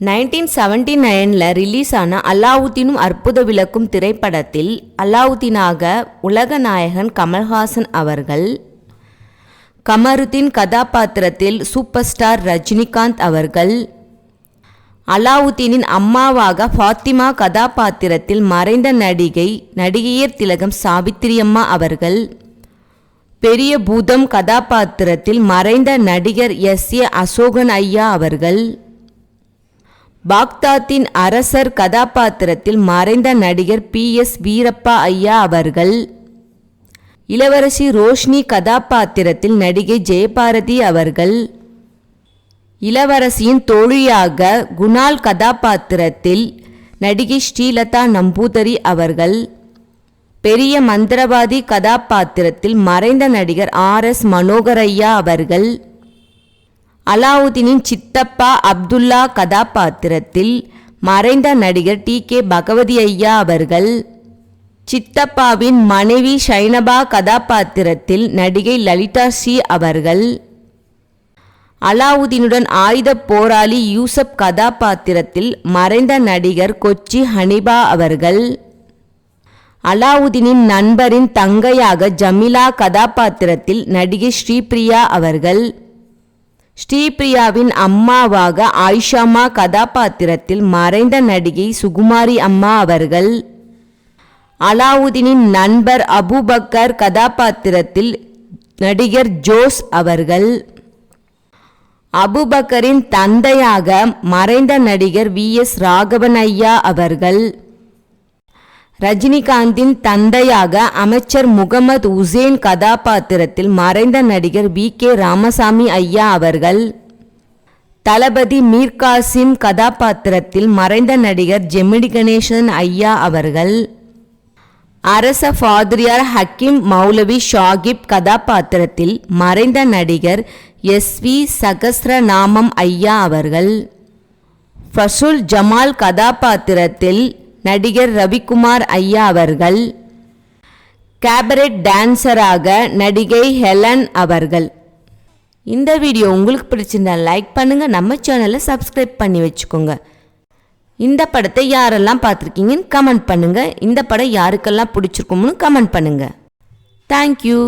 Nineteen seventy நைனில் release ஆன அல்லாவுத்தீனும் அற்புத விளக்கும் திரைப்படத்தில் அல்லாவுத்தீனாக உலக நாயகன் கமல்ஹாசன் அவர்கள் கமருத்தீன் கதாபாத்திரத்தில் சூப்பர் ஸ்டார் ரஜினிகாந்த் அவர்கள் அலாவுதீனின் அம்மாவாக ஃபாத்திமா கதாபாத்திரத்தில் மறைந்த நடிகை நடிகையர் திலகம் சாவித்திரியம்மா அவர்கள் பெரிய பூதம் கதாபாத்திரத்தில் மறைந்த நடிகர் எஸ் ஏ அசோகன் ஐயா அவர்கள் பாக்தாத்தின் அரசர் கதாபாத்திரத்தில் மறைந்த நடிகர் பி. எஸ். வீரப்பா ஐயா அவர்கள். இளவரசி ரோஷினி கதாபாத்திரத்தில் நடிகை ஜெயபாரதி அவர்கள். இளவரசியின் தோழியாக குணால் கதாபாத்திரத்தில் நடிகை ஸ்ரீலதா நம்பூதரி அவர்கள். பெரிய மந்திரவாதி கதாபாத்திரத்தில் மறைந்த நடிகர் ஆர். எஸ். மனோகரையா அவர்கள். அலாவுதீனின் சித்தப்பா அப்துல்லா கதாபாத்திரத்தில் மறைந்த நடிகர் டி கே பகவதி ஐயா அவர்கள் சித்தப்பாவின் மனைவி ஷைனபா கதாபாத்திரத்தில் நடிகை லலிதா சி அவர்கள் அலாவுதீனுடன் ஆயுத போராளி யூசப் கதாபாத்திரத்தில் மறைந்த நடிகர் கொச்சி ஹனிபா அவர்கள் அலாவுதீனின் நண்பரின் தங்கையாக ஜமிலா கதாபாத்திரத்தில் நடிகை ஸ்ரீபிரியா அவர்கள் ஸ்ரீபிரியாவின் அம்மாவாக ஆயிஷாமா கதாபாத்திரத்தில் மறைந்த நடிகை சுகுமாரி அம்மா அவர்கள் அலாவுதீனின் நண்பர் அபுபக்கர் கதாபாத்திரத்தில் நடிகர் ஜோஸ் அவர்கள் அபுபக்கரின் தந்தையாக மறைந்த நடிகர் வி எஸ் ராகவன் ஐயா அவர்கள் ரஜினிகாந்தின் தந்தையாக அமைச்சர் முகமது உசேன் கதாபாத்திரத்தில் மறைந்த நடிகர் வி கே ராமசாமி ஐயா அவர்கள் தளபதி மீர்காசிம் கதாபாத்திரத்தில் மறைந்த நடிகர் ஜெமினி கணேசன் ஐயா அவர்கள் அரச ஃபாதிரியார் ஹக்கீம் மௌலவி ஷாகிப் கதாபாத்திரத்தில் மறைந்த நடிகர் எஸ் வி சகஸ்ரநாமம் ஐயா அவர்கள் ஃபசுல் ஜமால் கதாபாத்திரத்தில் நடிகர் ரவிக்குமார் ஐயா அவர்கள் கேபரெட் டான்சராக நடிகை ஹெலன் அவர்கள். இந்த வீடியோ உங்களுக்கு பிடிச்சிருந்தா லைக் பண்ணுங்கள் நம்ம சேனலை சப்ஸ்கிரைப் பண்ணி வச்சுக்கோங்க. இந்த படத்தை யாரெல்லாம் பார்த்துருக்கீங்கன்னு கமெண்ட் பண்ணுங்கள் இந்த படம் யாருக்கெல்லாம் பிடிச்சிருக்கும்னு கமெண்ட் பண்ணுங்கள் தேங்க்யூ